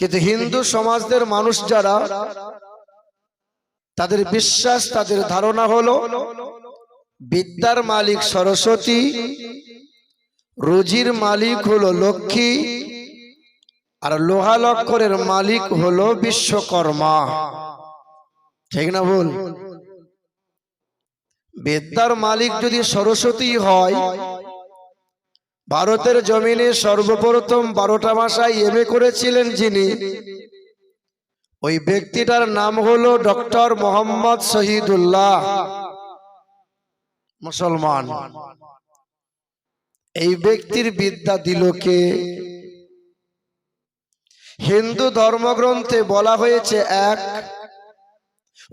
কিন্তু হিন্দু সমাজদের মানুষ যারা, তাদের বিশ্বাস, তাদের ধারণা হলো, বিদ্যার মালিক সরস্বতী, রুজির মালিক হলো লক্ষ্মী, আর লোহা লক্করের মালিক হলো বিশ্বকর্মা। ঠিক না বল বিদ্যার মালিক যদি সরস্বতী হয় ভারতের জমিনে সর্বপ্রথম বারোটা মাসায় এম করেছিলেন যিনি। ওই ব্যক্তিটার নাম হলো ডক্টর মোহাম্মদ শহীদুল্লাহ। মুসলমান। এই ব্যক্তির বিদ্যা দিল কে? হিন্দু ধর্মগ্রন্থে বলা হয়েছে এক।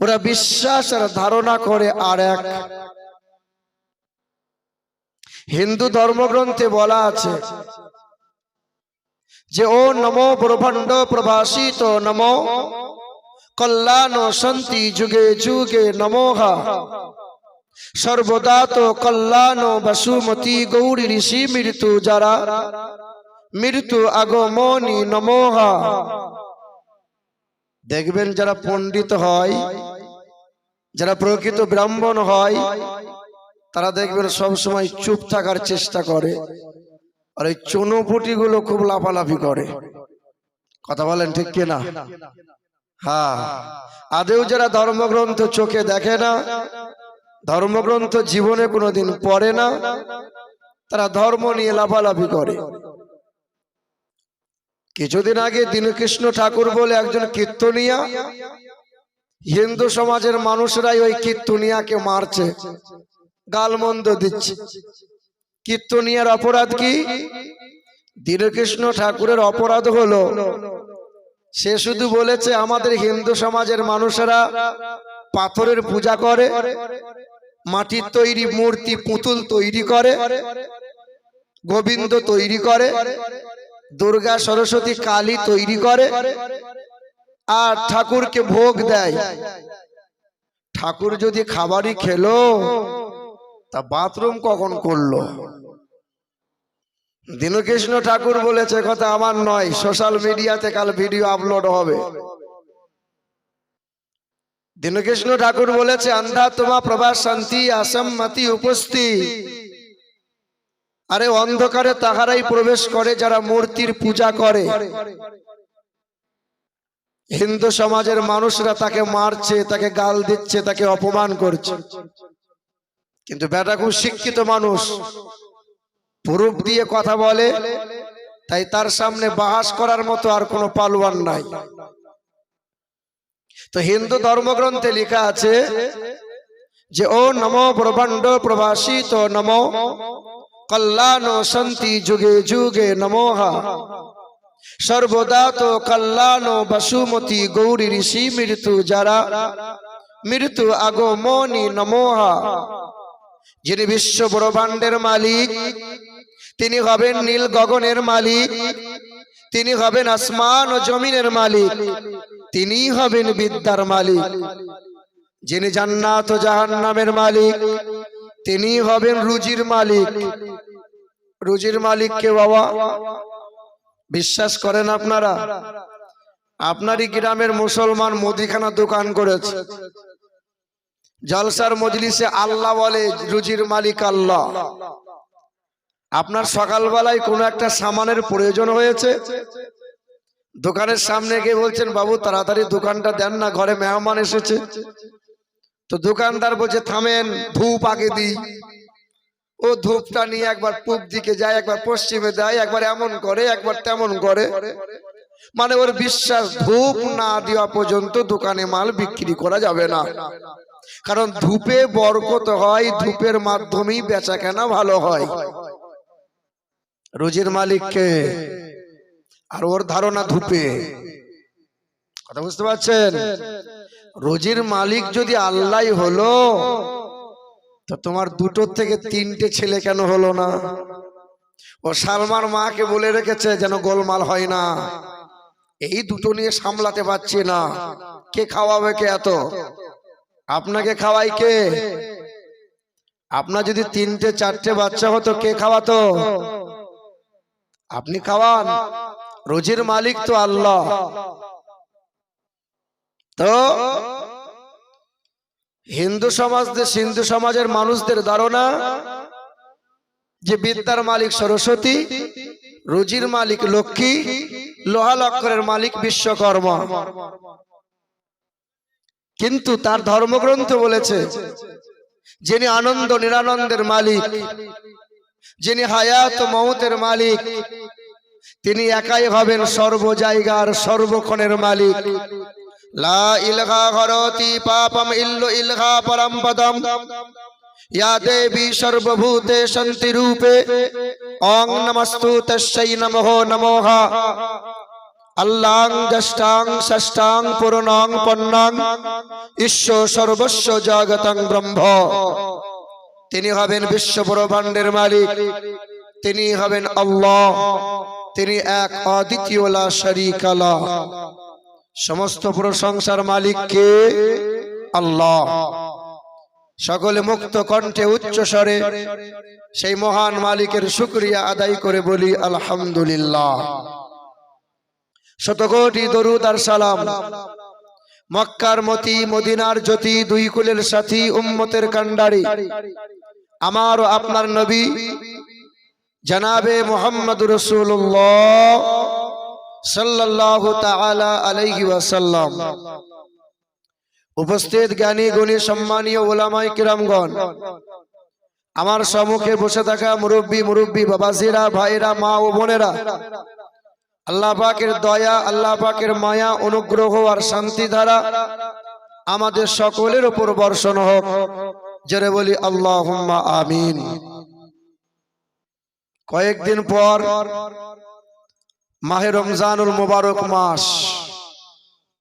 ওরা বিশ্বাস আর ধারণা করে আর এক। হিন্দু ধর্মগ্রন্থে বলা আছে যে, ও নমো ব্রহ্মাণ্ড প্রভাসিত নমো। কল্যাণ সন্তি যুগে যুগে নমোহা সর্বদা তো কল্যাণ বসুমতি গৌরী ঋষি মৃত্যু যারা। মৃত্যু আগমনি নমোহা দেখবেন যারা পণ্ডিত হয়, যারা প্রকৃত ব্রাহ্মণ হয় তারা দেখবেন সব সময় চুপ থাকার চেষ্টা করে। আর এই চুনোপুটি গুলো খুব লাফালাফি করে। কথা বলেন ঠিক কিনা? হ্যাঁ। আদেও যারা ধর্মগ্রন্থ চোখে দেখে না, ধর্মগ্রন্থ জীবনে কোনোদিন পড়ে না, তারা ধর্ম নিয়ে লাফালাফি করে। কিছুদিন আগে দীনকৃষ্ণ ঠাকুর বলে একজন কীর্তনিয়া, হিন্দু সমাজের মানুষরাই ওই কীর্তনিয়াকে মারছে। গালমন্দ দিচ্ছে। কীর্তনিয়ার অপরাধ কি? দীনকৃষ্ণ ঠাকুরের অপরাধ হলো, সে শুধু বলেছে আমাদের হিন্দু সমাজের মানুষেরা পাথরের পূজা করে, মাটির তৈরি মূর্তি, পুতুল তৈরি করে, গোবিন্দ তৈরি করে, দুর্গা সরস্বতী কালী তৈরি করে, আর ঠাকুরকে ভোগ দেয়। ঠাকুর যদি খাবারই খেলো তা বাথরুম কখন করল? দীনকৃষ্ণ ঠাকুর বলেছে, কথা আমার নয়, সোশ্যাল মিডিয়াতে কাল ভিডিও আপলোড হবে। দীনকৃষ্ণ ঠাকুর বলেছে আন্ধা তোমা প্রভা শান্তি অসম্মতি উপস্থিত আরে অন্ধকারে তাহারাই প্রবেশ করে যারা মূর্তির পূজা করে। হিন্দু সমাজের মানুষরা তাকে মারছে, তাকে গাল দিচ্ছে, তাকে অপমান করছে। কিন্তু বেটা খুব শিক্ষিত মানুষ। পুরুপ দিয়ে কথা বলে তাই তার সামনে বাহাস করার মতো আর কোনো পালোয়ান নাই। তো হিন্দু ধর্মগ্রন্থে লেখা আছে যে ও নম নমো ব্রহ্মাণ্ড প্রবাসিত নমো কল্যাণ সন্তি যুগে যুগে নমোহা সর্বদা তো কল্যাণ বসুমতি গৌরী ঋষি মৃত্যু যারা মৃত্যু আগমনি নমোহা যিনি বিশ্ব ব্রহ্মাণ্ডের মালিক, তিনি হবেন নীল গগনের মালিক, তিনি হবেন আসমান ও জমিনের মালিক, তিনি হবেন বিদ্যার মালিক, যিনি জান্নাত ও জাহান্নামের মালিক, তিনি হবেন রুজির মালিক। রুজির মালিক কে বাবা? বিশ্বাস করেন আপনারা? আপনারই গ্রামের মুসলমান মুদিখানা দোকান করেছে। জলসার মজলিসে আল্লাহ বলে, রুজির মালিক আল্লাহ। আপনার সকালবেলায় কোনো একটা সামানের প্রয়োজন হয়েছে? দোকানের সামনে গিয়ে বলছেন, বাবু, তাড়াতাড়ি দোকানটা দেন না, ঘরে মেহমান এসেছে। তো দোকানদার বলছে, থামেন, ধূপ আগে দিই। ও ধূপটা নিয়ে একবার পূব দিকে যায়, একবার পশ্চিমে যায়, একবার এমন করে, একবার তেমন করে। মানে ওর বিশ্বাস, ধূপ না দেওয়া পর্যন্ত দোকানে মাল বিক্রি করা যাবে না। কারণ ধূপে বরকত হয় ধূপের মাধ্যমেই বেচা কেনা ভালো হয়। রোজের মালিককে আর ওর ধারণা ধূপে। কথা বুঝতে পারছেন? রোজির মালিক যদি আল্লাহ হলো তো তোমার দুটোর থেকে তিনটে ছেলে কেন হলো না? ও সালমার মাকে বলে রেখেছে যেন গোলমাল হয় না। এই দুটো নিয়ে সামলাতে পারছি না। কে খাওয়াবে কে এত? আপনাকে খাওয়াই কে? আপনার যদি তিনটে চারটে বাচ্চা হতো কে খাওয়াতো? আপনি খাওয়ান। রোজির মালিক তো আল্লাহ। তো? হিন্দু সমাজ হিন্দু সমাজের মানুষদের ধারণা যে বিদ্যার মালিক সরস্বতী রুজির মালিক লক্ষ্মী লোহা লক্করের মালিক বিশ্বকর্মা। কিন্তু তার ধর্মগ্রন্থ বলেছে, যিনি আনন্দ নিরানন্দের মালিক, যিনি হায়াত মৌতের মালিক, তিনি একাই হবেন সর্ব জায়গার সর্বক্ষণের মালিক। লা পাপম পরম পদম। ইয়া দেবী সর্বভূতে শান্তি রূপে। অং নমস্তু তস্যৈ নমঃ নমঃ। আল্লাং জষ্টাং ষষ্ঠাং পুরনং পন্নং, ঈশ্বর সর্বস্ব জগতং ব্রহ্ম। তিনি হবেন বিশ্ব ব্রহ্মাণ্ডের মালিক। তিনি হবেন আল্লাহ। তিনি এক অদ্বিতীয় লা শরীকা লাহ। সমস্ত প্রশংসার মালিক কে? আল্লাহ। সকলে মুক্ত কণ্ঠে উচ্চ স্বরে সেই মহান মালিকের শুক্রিয়া আদায় করে বলি, আলহামদুলিল্লাহ। শতকোটি দরুদ আর সালাম। মক্কার মতি, মদিনার জ্যোতি, দুই কুলের সাথী, উম্মতের কান্ডারি আমার আপনার নবী, জনাবে মোহাম্মদ রসুল্লাহ ওয়াসাল্লাম। উপস্থিত জ্ঞানী, গুণী, সম্মানীয় ওলামাই কিরামগণ, আমার সম্মুখে বসে থাকা মুরব্বী মুরব্বী বাবাজিরা, ভাইরা, মা ও বোনেরা আল্লাহ পাকের দয়া, আল্লাহ পাকের মায়া, অনুগ্রহ আর শান্তি ধারা আমাদের সকলের উপর বর্ষণ হোক। জেরে বলি আল্লাহ আমিন। কয়েকদিন পর মাহে রমজানুল মুবারক মাস।